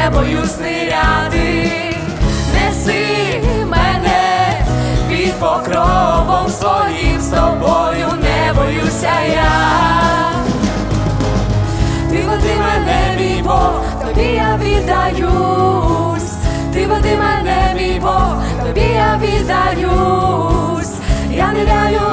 не боюсь ниряти, неси мене під покровом своїм з тобою не боюся я. Ти веди мене, мій Бог, тобі я віддаюсь, ти веди мене, мій Бог, тобі я віддаюсь, я ниряю, я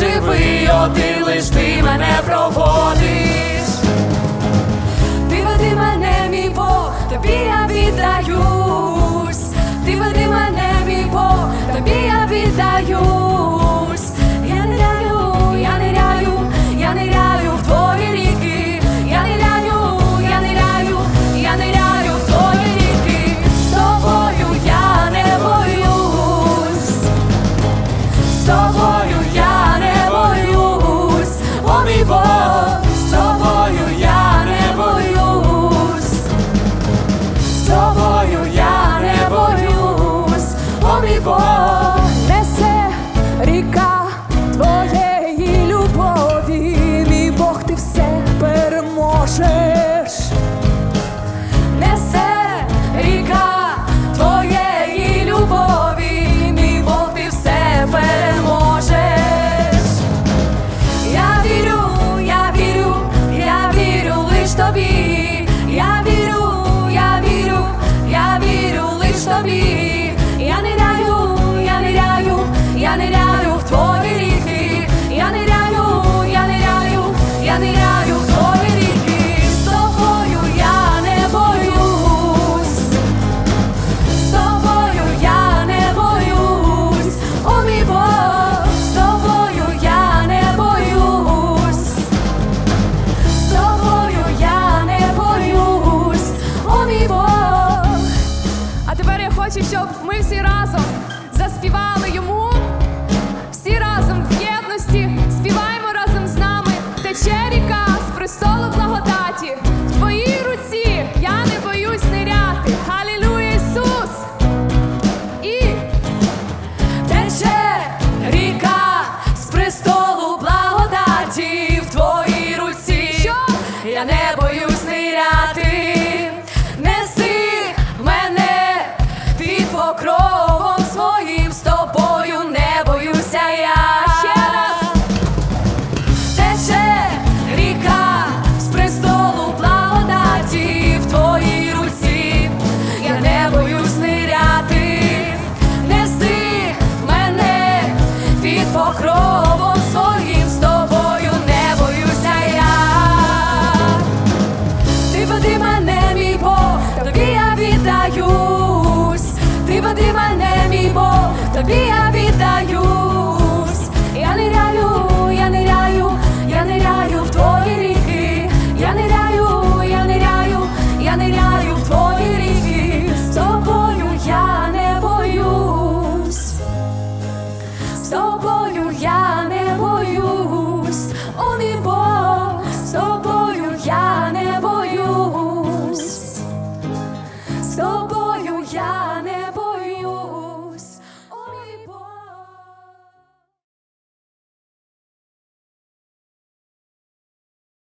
живий, один лиш ти ми всі разом заспівали йому, всі разом в єдності, співаємо разом з нами, тече ріка з престолу благодаті. В твоїй руці я не боюсь ниряти. Халілуя, Ісус! І тече ріка з престолу благодаті, в твоїй руці, Що? я не боюсь ниряти. be